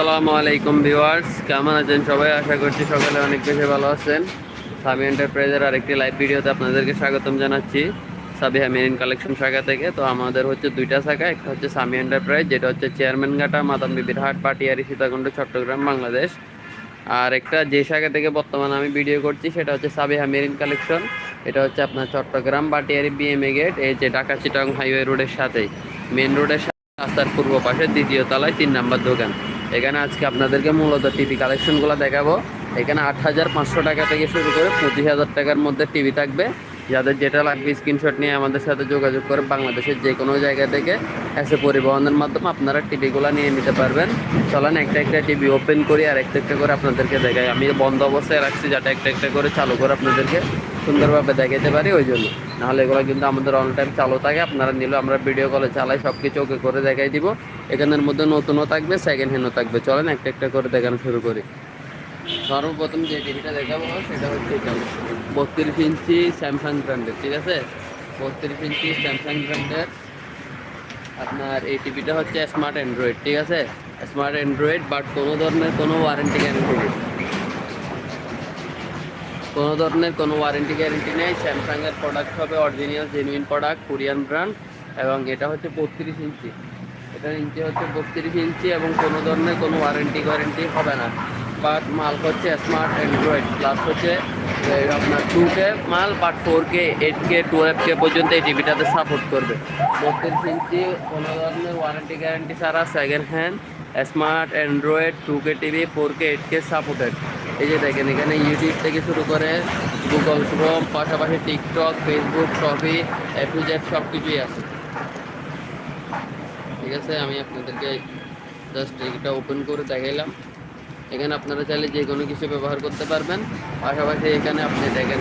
আসসালামু আলাইকুম ভিউয়ার্স, কেমন আছেন সবাই? আশা করছি সকালে অনেক বেশি ভালো আছেন। সাবি এন্টারপ্রাইজের আরেকটি লাইভ ভিডিওতে আপনাদেরকে স্বাগতম জানাচ্ছি। সাবিহা মেরিন কালেকশন শাখা থেকে। তো আমাদের হচ্ছে দুইটা শাখা। একটা হচ্ছে সামি এন্টারপ্রাইজ, যেটা হচ্ছে চেয়ারম্যান ঘাটা, মাদাম বিবির হাট, পাটিয়ারি, সীতাকুণ্ড, চট্টগ্রাম, বাংলাদেশ। আর একটা যে শাখা থেকে বর্তমানে আমি ভিডিও করছি, সেটা হচ্ছে সাবিহা মেরিন কালেকশন এটা হচ্ছে আপনার চট্টগ্রাম বাটিয়ারি বিএমএ গেট এই যে ঢাকা চিটাং হাইওয়ে রোডের সাথেই। মেন রোডের রাস্তার পূর্ব পাশে, দ্বিতীয় তলায়, তিন নাম্বার দোকান। এখানে আজকে আপনাদেরকে মূলত টিভি কালেকশনগুলো দেখাবো। এখানে আট হাজার পাঁচশো টাকা থেকে শুরু করে পঁচিশ হাজার টাকার মধ্যে টিভি থাকবে। যাদের যেটা লাগবে স্ক্রিনশট নিয়ে আমাদের সাথে যোগাযোগ করে বাংলাদেশের যে কোনো জায়গা থেকে এসে পরিবহনের মাধ্যমে আপনারা টিভিগুলো নিয়ে নিতে পারবেন। চলেন একটা একটা টিভি ওপেন করি আর একটা একটা করে আপনাদেরকে দেখাই। আমি বন্ধ অবস্থায় রাখছি যাতে একটা একটা করে চালু করে আপনাদেরকে সুন্দরভাবে দেখাতে পারি, ওই জন্য। নাহলে এগুলো কিন্তু আমাদের অন টাইম চালু থাকে, আপনারা নিলেও আমরা ভিডিও কলে চালাই সব কিছু ওকে করে দেখাই দিব। এখানের মধ্যে নতুনও থাকবে সেকেন্ড হ্যান্ডও থাকবে। চলেন একটা একটা করে দেখানো শুরু করি। সর্বপ্রথম যে টিভিটা দেখাবো, সেটা হচ্ছে এটা। বত্রিশ ইঞ্চি স্যামসাং ব্র্যান্ডের, ঠিক আছে? বত্রিশ ইঞ্চি স্যামসাং ব্র্যান্ডের। আপনার এই টিভিটা হচ্ছে স্মার্ট অ্যান্ড্রয়েড ঠিক আছে? স্মার্ট অ্যান্ড্রয়েড বাট কোনো ধরনের কোনো ওয়ারেন্টি গ্যারেন্টি নেই। কোনো ধরনের কোনো ওয়ারেন্টি গ্যারেন্টি নেই। স্যামসাংয়ের প্রোডাক্ট হবে original genuine product Korean brand এবং এটা হচ্ছে বত্রিশ ইঞ্চি। এটার ইঞ্চি হচ্ছে বত্রিশ ইঞ্চি এবং কোনো ধরনের কোনো ওয়ারেন্টি গ্যারেন্টি হবে না। বাট মাল হচ্ছে স্মার্ট অ্যান্ড্রয়েড প্লাস হচ্ছে আপনার টু কে মাল but four K eight K twelve K পর্যন্ত এই টিভিটাতে সাপোর্ট করবে। বত্রিশ ইঞ্চি কোনো ধরনের ওয়ারেন্টি গ্যারেন্টি ছাড়া second hand smart android two K TV four K eight K supported এই যে দেখেন, এখানে ইউটিউব থেকে শুরু করে গুগল ক্রোম পাশাপাশি টিকটক ফেসবুক টপি এ টু সব কিছুই আছে। ঠিক আছে, আমি আপনাদেরকে জাস্ট এটা ওপেন করে দেখাইলাম। এখানে আপনারা চাইলে যে কোনো কিছু ব্যবহার করতে পারবেন। পাশাপাশি এখানে আপনি দেখেন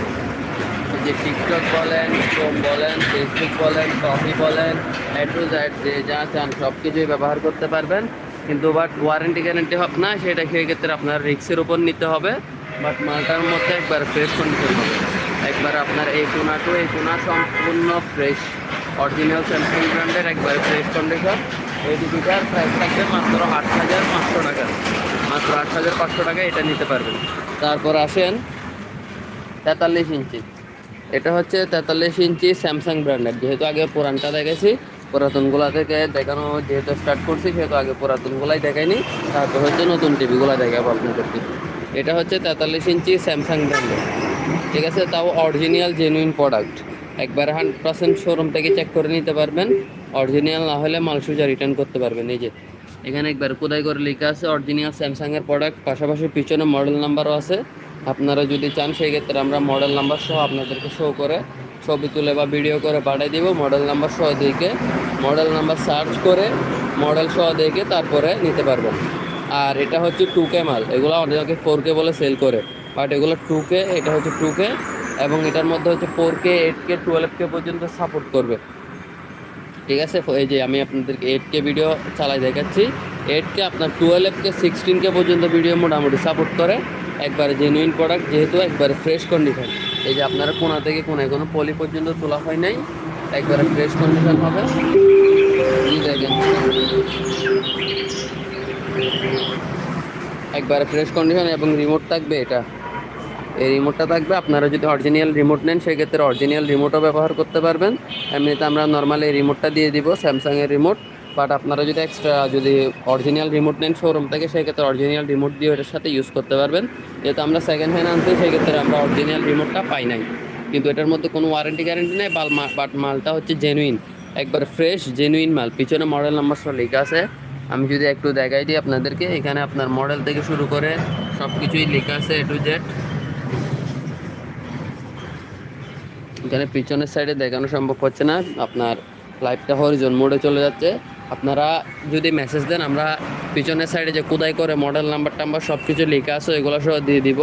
যে টিকটক বলেন ক্রোম বলেন ফেসবুক বলেন টপি বলেন এ টু যে যা চান সব কিছুই ব্যবহার করতে পারবেন। কিন্তু বাট ওয়ারেন্টি গ্যারেন্টি হবে না, সেটা সেক্ষেত্রে আপনার রিক্সের উপর নিতে হবে। বাট মালটার মধ্যে একবার ফ্রেশ কন্ডিশন হবে। একবার আপনার এই কোনা টু এই কোনা সম্পূর্ণ ফ্রেশ অরিজিনাল স্যামসাং ব্র্যান্ডের একবার ফ্রেশ কন্ডিশন এই দুটার প্রাইস থাকবে মাত্র আট হাজার পাঁচশো টাকা। মাত্র আট হাজার পাঁচশো টাকা এটা নিতে পারবেন। তারপর আসেন তেতাল্লিশ ইঞ্চি। এটা হচ্ছে তেতাল্লিশ ইঞ্চি স্যামসাং ব্র্যান্ডের। যেহেতু আগে পুরানটা দেখেছি, পুরাতনগুলা থেকে দেখানো যেহেতু স্টার্ট করছি, সেহেতু আগে পুরাতনগুলাই দেখাইনি। তারপর হচ্ছে নতুন টিভিগুলো দেখাবো আপনাদেরকে। এটা হচ্ছে তেতাল্লিশ ইঞ্চি স্যামসাং ব্র্যান্ডের। ঠিক আছে, তাও অরিজিনাল জেনুইন প্রোডাক্ট একবার হান্ড্রেড পার্সেন্ট শোরুম থেকে চেক করে নিতে পারবেন। অরিজিনাল না হলে মাল সোজা রিটার্ন করতে পারবেন। এই যে, এখানে একবার কোদাই করে লেখা আছে অরিজিনাল স্যামসাংয়ের প্রোডাক্ট পাশাপাশি পিছনে মডেল নাম্বারও আছে। আপনারা যদি চান, সেই ক্ষেত্রে আমরা মডেল নাম্বার সহ আপনাদেরকে শো করে ছবি তুলে বা ভিডিও করে পাঠিয়ে দিব। মডেল নাম্বার সহ দেখে মডেল নাম্বার সার্চ করে মডেল সহ দেখে তারপরে নিতে পারবেন। আর এটা হচ্ছে টু কে মাল। এগুলো অনেকে ফোর কে বলে সেল করে। বাট এগুলো টু কে এটা হচ্ছে টু কে এবং এটার মধ্যে হচ্ছে four K eight K twelve K পর্যন্ত সাপোর্ট করবে। ঠিক আছে? এই যে আমি আপনাদেরকে এইট কে ভিডিও চালাই দেখাচ্ছি। এইট কে আপনার টুয়েলভ কে সিক্সটিন কে পর্যন্ত ভিডিও মোটামুটি সাপোর্ট করে। একবারে জেনুইন প্রোডাক্ট যেহেতু একবারে ফ্রেশ কন্ডিশন এই যে আপনারা কোনা থেকে কোনায়, কোনো পলি পর্যন্ত তোলা হয় নাই, একবারে ফ্রেশ কন্ডিশন হবে। দেখেন। একবারে ফ্রেশ কন্ডিশন এবং রিমোট থাকবে এটা। এই রিমোটটা থাকবে, আপনারা যদি অরিজিনাল রিমোট নেন, সেক্ষেত্রে অরিজিনাল রিমোটও ব্যবহার করতে পারবেন। এমনিতে আমরা নর্মালি এই রিমোটটা দিয়ে দিব স্যামসাংয়ের রিমোট বাট আপনারা যদি এক্সট্রা যদি অরিজিনাল রিমোট নেন শোরুম থেকে, সেক্ষেত্রে অরিজিনাল রিমোট দিয়ে এটার সাথে ইউজ করতে পারবেন। যেহেতু আমরা সেকেন্ড হ্যান্ড আনছি, সেক্ষেত্রে আমরা অরিজিনাল রিমোটটা পাই নাই। কিন্তু এটার মধ্যে কোনো ওয়ারেন্টি গ্যারেন্টি নেই বাট মালটা হচ্ছে জেনুইন একবার ফ্রেশ জেনুইন মাল। পিছনে মডেল নাম্বার সব লেখা আছে। আমি যদি একটু দেখাই দিই আপনাদেরকে, এখানে আপনার মডেল থেকে শুরু করে সব কিছুই লেখা আছে এ টু জেড এখানে পিছনের সাইডে দেখানো সম্ভব হচ্ছে না। আপনার লাইভটা হরিজন মোডে চলে যাচ্ছে। আপনারা যদি মেসেজ দেন, আমরা পিছনের সাইডে যে কোদাই করে মডেল নাম্বার টাম্বার সব কিছু লেখা আছে এগুলো সহ দিয়ে দিব।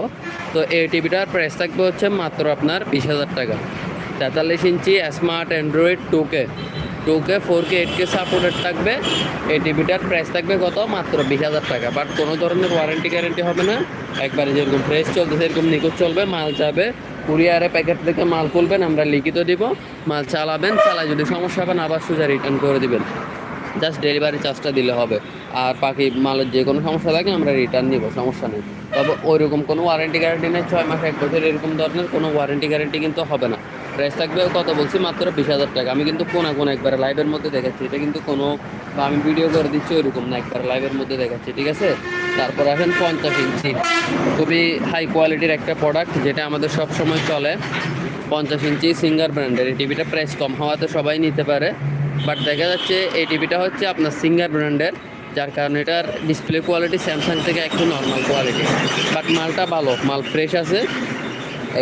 তো এই টিভিটার প্রাইস থাকবে হচ্ছে মাত্র আপনার বিশ হাজার টাকা। তেতাল্লিশ ইঞ্চি smart Android two K two K four K eight K supported থাকবে। এই টিভিটার প্রাইস থাকবে কত? মাত্র বিশ হাজার টাকা। বাট কোনো ধরনের ওয়ারেন্টি গ্যারেন্টি হবে না। একবারে যেরকম ফ্রেশ চলবে সেরকম নিখুঁত চলবে, মাল যাবে। কুরিয়ারে প্যাকেট থেকে মাল খুলবেন, আমরা লিখিত দিব। মাল চালাবেন, চালায় যদি সমস্যা হবেন আবার সোজা রিটার্ন করে দিবেন। জাস্ট ডেলিভারি চার্জটা দিলে হবে। আর বাকি মালের যে কোনো সমস্যা থাকলে আমরা রিটার্ন নিব, সমস্যা নেই। তবে ওইরকম কোনো ওয়ারেন্টি গ্যারেন্টি নেই, ছয় মাস, এক বছর এরকম ধরনের কোনো ওয়ারেন্টি গ্যারেন্টি কিন্তু হবে না। প্রাইস থাকবে কত বলছি, মাত্র বিশ হাজার টাকা। আমি কিন্তু কোনা কোনো একবারে লাইভের মধ্যে দেখাচ্ছি, এটা কিন্তু কোনো বা আমি ভিডিও করে দিচ্ছি ওইরকম না, একবার লাইভের মধ্যে দেখাচ্ছি, ঠিক আছে? তারপর আসেন পঞ্চাশ ইঞ্চি। খুবই হাই কোয়ালিটির একটা প্রোডাক্ট যেটা আমাদের সব সময় চলে। পঞ্চাশ ইঞ্চি সিঙ্গার ব্র্যান্ডের এই টিভিটা প্রাইস কম হওয়াতে সবাই নিতে পারে। বাট দেখা যাচ্ছে এই টিভিটা হচ্ছে আপনার সিঙ্গার ব্র্যান্ডের যার কারণে এটার ডিসপ্লে কোয়ালিটি স্যামসাং থেকে একটু নর্মাল কোয়ালিটি বাট মালটা ভালো, মাল ফ্রেশ আছে।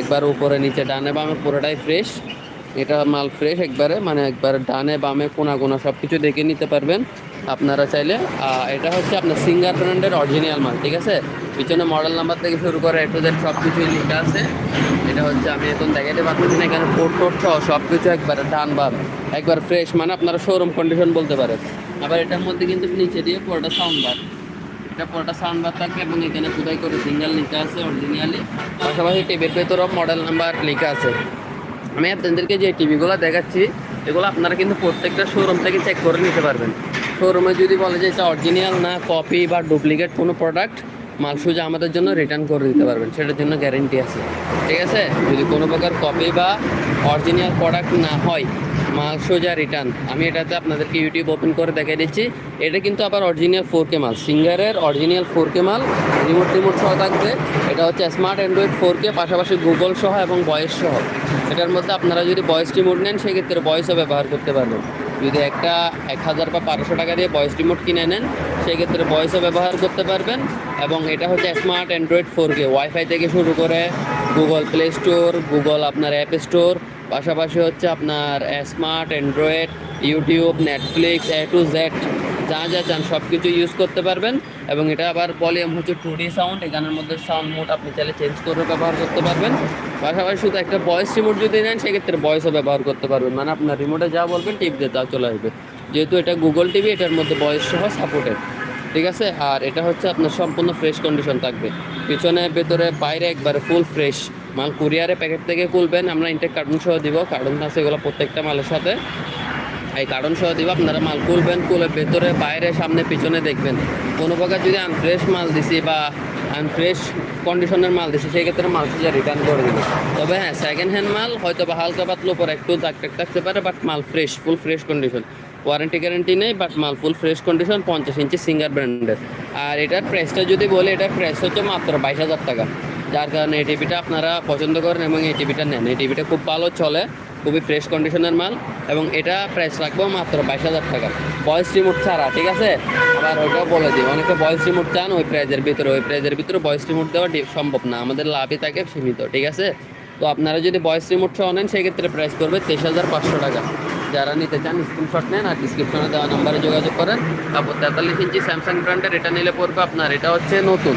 একবার উপরে, নিচে, ডানে, বামে পুরোটাই ফ্রেশ এটা মাল ফ্রেশ একবারে মানে একবার ডানে, বামে, কোনা কোনা সব কিছু দেখে নিতে পারবেন। আপনারা চাইলে এটা হচ্ছে আপনার সিঙ্গার ব্র্যান্ডের অরিজিনাল মাল, ঠিক আছে? পিছনে মডেল নাম্বার থেকে শুরু করে এটু জেড সব কিছুই লেখা আছে। এটা হচ্ছে আমি এখন দেখাতে পারতেছি না, এখানে পোর্ট টোট সহ সব কিছু একবারে ডান বাম, একবার ফ্রেশ মানে আপনারা শোরুম কন্ডিশন বলতে পারেন। আবার এটার মধ্যে কিন্তু নিচে দিয়ে পুরোটা সাউন্ড বার এটা পুরোটা সাউন্ড বার থাকবে এবং এখানে কোথায় করে সিঙ্গেল লেখা আছে অরিজিনালি পাশাপাশি টিভির ভেতরেও মডেল নাম্বার লেখা আছে। আমি আপনাদেরকে যে টিভিগুলো দেখাচ্ছি, এগুলো আপনারা কিন্তু প্রত্যেকটা শোরুম থেকে চেক করে নিতে পারবেন। শোরুমে যদি বলে যে এটা অরিজিনাল না কপি বা ডুপ্লিকেট কোনো প্রোডাক্ট মাল সোজা আমাদের জন্য রিটার্ন করে দিতে পারবেন। সেটার জন্য গ্যারেন্টি আছে। ঠিক আছে? যদি কোনো প্রকার কপি বা অরিজিনাল প্রোডাক্ট না হয়, মাল সোজা রিটার্ন আমি এটাতে আপনাদেরকে ইউটিউব ওপেন করে দেখিয়ে দিচ্ছি। এটা কিন্তু আবার অরিজিনাল ফোর কে মাল। সিঙ্গারের অরিজিনাল ফোর কে মাল। রিমোট রিমোট সহ থাকবে। এটা হচ্ছে স্মার্ট অ্যান্ড্রয়েড ফোর কে পাশাপাশি গুগল সহ এবং ভয়েস সহ। এটার মধ্যে আপনারা যদি ভয়েস রিমোট নেন, সেক্ষেত্রে ভয়েসও ব্যবহার করতে পারবেন। যদি একটা এক হাজার বা বারোশো টাকা দিয়ে ভয়েস রিমোট কিনে নেন, সেক্ষেত্রে ভয়েসও ব্যবহার করতে পারবেন এবং এটা হচ্ছে smart Android four K WiFi থেকে শুরু করে গুগল প্লে স্টোর গুগল আপনার অ্যাপ স্টোর পাশাপাশি হচ্ছে আপনার smart Android YouTube Netflix A to Z যা যা চান সব কিছু ইউজ করতে পারবেন। এবং এটা আবার ভলিউম হচ্ছে টু ডি সাউন্ড এখানের মধ্যে সাউন্ড মোড আপনি চাইলে চেঞ্জ করে ব্যবহার করতে পারবেন। পাশাপাশি শুধু একটা ভয়েস রিমোট যদি নেন, সেক্ষেত্রে ভয়েসও ব্যবহার করতে পারবেন। মানে আপনার রিমোটে যা বলবেন টিপ দিয়ে তা চলে আসবে। যেহেতু এটা গুগল টিভি এটার মধ্যে ভয়েস সহ সাপোর্টেড ঠিক আছে? আর এটা হচ্ছে আপনার সম্পূর্ণ ফ্রেশ কন্ডিশন থাকবে। পিছনে, ভেতরে, বাইরে একবারে ফুল ফ্রেশ মাল কুরিয়ারে প্যাকেট থেকে খুলবেন, আমরা ইনটেক কার্টুন সহ দিব। কার্টুন আছে এগুলো প্রত্যেকটা মালের সাথে। এই কার্টুন সহ দিব, আপনারা মাল খুলবেন, খুলে ভেতরে, বাইরে, সামনে, পিছনে দেখবেন। কোনো প্রকার যদি আনফ্রেশ মাল দিছি বা আনফ্রেশ কন্ডিশনের মাল দিছি, সেক্ষেত্রে মাল সোজা রিটার্ন করে দেবেন তবে হ্যাঁ সেকেন্ড হ্যান্ড মাল হয়তো বা হালকা পাতলো পরে একটু দাগ টাক থাকতে পারে বাট মাল fresh full fresh condition warranty guarantee নেই বাট মাল ফুল ফ্রেশ কন্ডিশন পঞ্চাশ ইঞ্চি সিঙ্গার ব্র্যান্ডের আর এটার প্রাইসটা যদি বলি, এটার প্রাইস হচ্ছে মাত্র বাইশ হাজার টাকা। যার কারণে এই টিভিটা আপনারা পছন্দ করেন এবং এই টিভিটা নেন। এই টিভিটা খুব ভালো চলে, খুবই ফ্রেশ কন্ডিশনের মাল এবং এটা প্রাইস রাখব মাত্র বাইশ হাজার টাকা। ভয়েস রিমোট ছাড়া, ঠিক আছে? আবার ওইটাও বলে দিই, অনেকে ভয়েস রিমোট চান, ওই প্রাইজের ভিতরে, ওই প্রাইজের ভিতরে ভয়েস রিমোট দেওয়া সম্ভব না, আমাদের লাভই থাকে, সীমিত, ঠিক আছে? তো আপনারা যদি ভয়েস রিমোট সহ নেন, সেক্ষেত্রে প্রাইস করবে তেইশ হাজার পাঁচশো টাকা। যারা নিতে চান স্ক্রিনশট নেন আর ডিসক্রিপশনে দেওয়া নাম্বারে যোগাযোগ করেন। তারপর তেতাল্লিশ ইঞ্চি স্যামসাং ব্র্যান্ডের এটা নিলে পড়বে আপনার, এটা হচ্ছে নতুন।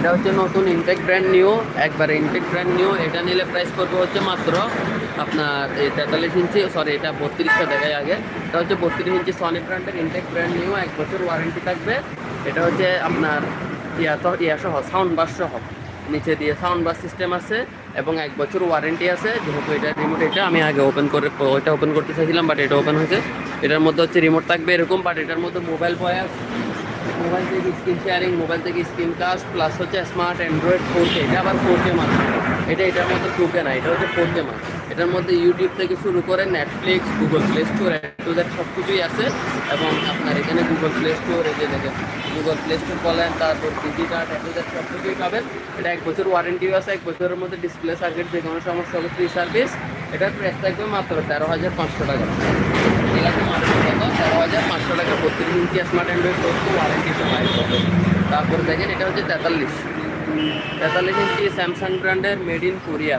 এটা হচ্ছে নতুন ইনটেক ব্র্যান্ড নিউ একবারে ইনটেক ব্র্যান্ড নিউ এটা নিলে প্রাইস পড়বে হচ্ছে মাত্র আপনার এই তেতাল্লিশ ইঞ্চি সরি এটা বত্রিশটা দেখায় আগে। এটা হচ্ছে বত্রিশ ইঞ্চি সনি ব্র্যান্ডের ইনটেক ব্র্যান্ড নিউ এক বছর ওয়ারেন্টি থাকবে। এটা হচ্ছে আপনার ইয়া তো ইয়া সহ সাউন্ড বাস সহ। নিচে দিয়ে সাউন্ড বাস সিস্টেম আছে এবং এক বছর ওয়ারেন্টি আছে। যেহেতু এটা রিমোট এটা আমি আগে ওপেন করে ওইটা ওপেন করতে চাইছিলাম বাট এটা ওপেন হয়েছে। এটার মধ্যে হচ্ছে রিমোট থাকবে এরকম বাট এটার মধ্যে মোবাইল বয়াস মোবাইল থেকে স্ক্রিন শেয়ারিং মোবাইল থেকে স্ক্রিন কাস্ট প্লাস হচ্ছে স্মার্ট অ্যান্ড্রয়েড ফোর কে এটা আবার ফোর কে মাল এটা এটার মধ্যে টু কে না, এটা হচ্ছে ফোর কে মাল এটার মধ্যে ইউটিউব থেকে শুরু করে Netflix Google Play Store to that সব কিছুই আছে। এবং আপনার এখানে গুগল প্লে স্টোর এই যে দেখেন গুগল প্লে স্টোর বলেন, তারপর ডিজিটাল টু দ্যাট সব কিছুই পাবেন। এটা এক বছর ওয়ারেন্টিও আছে, এক বছরের মধ্যে ডিসপ্লে সার্কিট যে কোনো সমস্যা হলে ফ্রি সার্ভিস এটার প্রাইস থাকবে মাত্র তেরো হাজার পাঁচশো টাকা। আছে পাঁচশো টাকা বত্রিশ ইঞ্চি স্মার্ট অ্যান্ড্রয়েড করতে ওয়ারেন্টি পাবে তারপর দেখেন, এটা হচ্ছে তেতাল্লিশ। তেতাল্লিশ ইঞ্চি স্যামসাং ব্র্যান্ডের মেড ইন কোরিয়া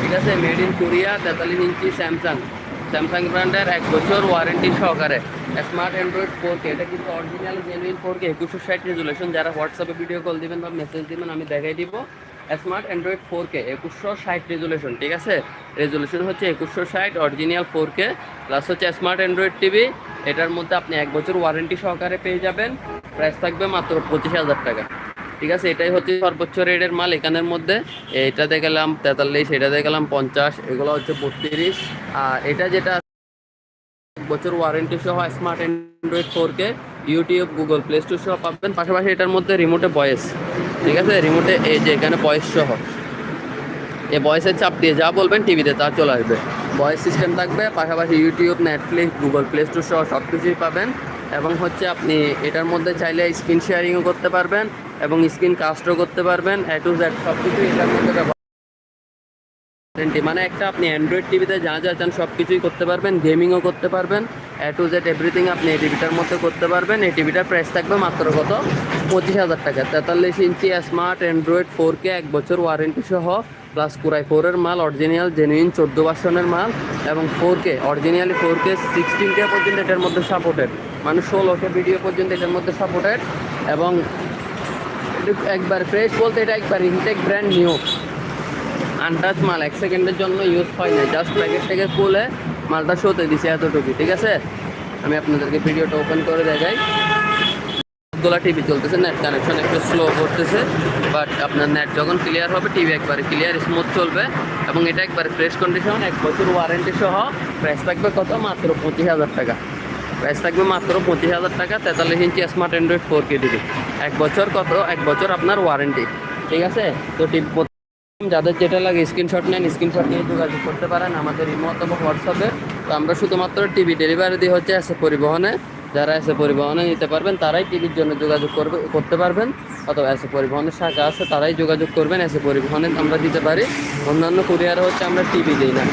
ঠিক আছে? মেড ইন কোরিয়া তেতাল্লিশ ইঞ্চি স্যামসাং। স্যামসাং ব্র্যান্ডের এক বছর ওয়ারেন্টি সহকারে। স্মার্ট অ্যান্ড্রয়েড ফোর কে এটা কিন্তু অরিজিনাল জেনুইন ফোর কে একুশশো ষাট রেজুলেশন যারা হোয়াটসঅ্যাপে ভিডিও কল দিবেন বা মেসেজ দিবেন, আমি দেখাই দিব। স্মার্ট অ্যান্ড্রয়েড ফোর কে একুশশো ষাট রেজুলেশন ঠিক আছে? রেজুলেশন হচ্ছে একুশশো ষাট অরিজিনাল ফোর কে প্লাস হচ্ছে স্মার্ট অ্যান্ড্রয়েড টিভি এটার মধ্যে আপনি এক বছর ওয়ারেন্টি সহকারে পেয়ে যাবেন। প্রাইস থাকবে মাত্র পঁচিশ হাজার টাকা। ঠিক আছে? এটাই হচ্ছে সর্বোচ্চ রেটের মাল এখানের মধ্যে। এটাতে গেলাম তেতাল্লিশ এটাতে গেলাম পঞ্চাশ, এগুলো হচ্ছে বত্রিশ। আর এটা যেটা এক বছর ওয়ারেন্টি সহ smart Android four K YouTube Google Play Store সহ পাবেন। পাশাপাশি এটার মধ্যে রিমোটে ভয়েস ঠিক আছে রিমোটে এই যে এখানে বয়স সহ। এই বয়সের চাপ দিয়ে যা বলবেন টিভিতে তা চলে আসবে। ভয়েস সিস্টেম থাকবে, পাশাপাশি YouTube Netflix Google Play Store সহ সব কিছুই পাবেন। এবং হচ্ছে আপনি এটার মধ্যে চাইলে স্ক্রিন শেয়ারিংও করতে পারবেন এবং স্ক্রিন কাস্টও করতে পারবেন এ টু জেড সব কিছুই এটার মধ্যে মানে একটা আপনি অ্যান্ড্রয়েড টিভিতে যা যা চান সব কিছুই করতে পারবেন গেমিংও করতে পারবেন। এ টু জেড এভরিথিং আপনি এই টিভিটার মধ্যে করতে পারবেন। এই টিভিটার প্রাইস থাকবে মাত্র কত? পঁচিশ হাজার টাকা। তেতাল্লিশ ইঞ্চি স্মার্ট অ্যান্ড্রয়েড ফোর কে এক বছর ওয়ারেন্টি সহ প্লাস কুরাই ফোরের মাল অরিজিনাল জেনুইন চোদ্দ ভার্সনের মাল, এবং four K originally four K sixteen K পর্যন্ত এটার মধ্যে সাপোর্টেড মানে ষোলো কে ভিডিও পর্যন্ত এটার মধ্যে সাপোর্টেড এবং একবার ফ্রেশ বলতে এটা একবার ইনটেক ব্র্যান্ড নিউ আনটাচ মাল, এক সেকেন্ডের জন্য ইউজ হয় না। জাস্ট প্যাকেট থেকে খুলে মালটা শোতে দিছে এতটুকু ঠিক আছে? আমি আপনাদেরকে ভিডিওটা ওপেন করে দেখাই। গোলা টিভি চলতেছে নেট কানেকশন একটু স্লো করতেছে বাট আপনার নেট যখন ক্লিয়ার হবে টিভি একবারে ক্লিয়ার স্মুথ চলবে, এবং এটা একবারে ফ্রেশ কন্ডিশন এক বছর ওয়ারেন্টি সহ প্রাইস থাকবে কত? মাত্র পঁচিশ হাজার টাকা। প্রাইস থাকবে মাত্র পঁচিশ হাজার টাকা, তেতাল্লিশ ইঞ্চি স্মার্ট অ্যান্ড্রয়েড ফোর কে এক বছর কত? এক বছর আপনার ওয়ারেন্টি ঠিক আছে? তো টিভি যাদের যেটা লাগে স্ক্রিনশট নেন স্ক্রিনশট নিয়ে যোগাযোগ করতে পারেন আমাদের ইমো হোয়াটসঅ্যাপে তো আমরা শুধুমাত্র টিভি ডেলিভারি দিয়ে হচ্ছে এসে পরিবহনে, যারা এসে পরিবহনে নিতে পারবেন, তারাই টিভির জন্য যোগাযোগ করবে, করতে পারবেন। অথবা এসে পরিবহনের শাখা আছে, তারাই যোগাযোগ করবেন এসে পরিবহনে আমরা দিতে পারি। অন্যান্য কুরিয়ারে হচ্ছে আমরা টিভি দিই না।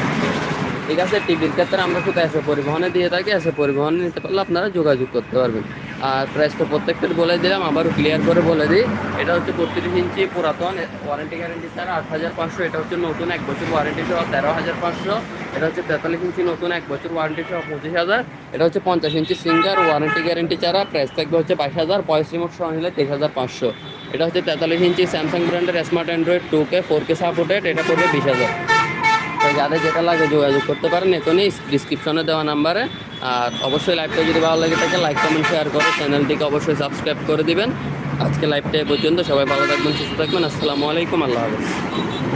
ঠিক আছে টিভির ক্ষেত্রে আমরা শুধু এসে পরিবহনে দিয়ে থাকি এসে পরিবহনে নিতে পারলে আপনারা যোগাযোগ করতে পারবেন। আর প্রাইস তো প্রত্যেকটার বলে দিলাম, আবারও ক্লিয়ার করে বলে দিই। এটা হচ্ছে বত্রিশ ইঞ্চি পুরাতন ওয়ারেন্টি গ্যারেন্টি ছাড়া আট হাজার পাঁচশো। এটা হচ্ছে নতুন এক বছর ওয়ারেন্টি সহ তেরো হাজার পাঁচশো। এটা হচ্ছে তেতাল্লিশ ইঞ্চি নতুন এক বছর ওয়ারেন্টি সহ পঁচিশ হাজার। এটা হচ্ছে পঞ্চাশ ইঞ্চি সিঙ্গার ওয়ারেন্টি গ্যারেন্টি ছাড়া প্রাইস থাকবে হচ্ছে বাইশ হাজার। পয়সা রিমোট সহ নিলে তেইশ হাজার পাঁচশো। এটা হচ্ছে তেতাল্লিশ ইঞ্চি স্যামসাং ব্র্যান্ডের smart Android two K four K supported এটা পড়বে বিশ হাজার। তো যাদের যেটা লাগে যোগাযোগ করতে পারেন, এখনই ডিসক্রিপশনে দেওয়া নাম্বারে আর অবশ্যই লাইভটা যদি ভালো লাগে থাকে লাইক কমেন্ট শেয়ার করে চ্যানেলটিকে অবশ্যই সাবস্ক্রাইব করে দিবেন। আজকে লাইভটা এ পর্যন্ত। সবাই ভালো থাকবেন, সুস্থ থাকবেন। আসসালামু আলাইকুম, আল্লাহ হাফেজ।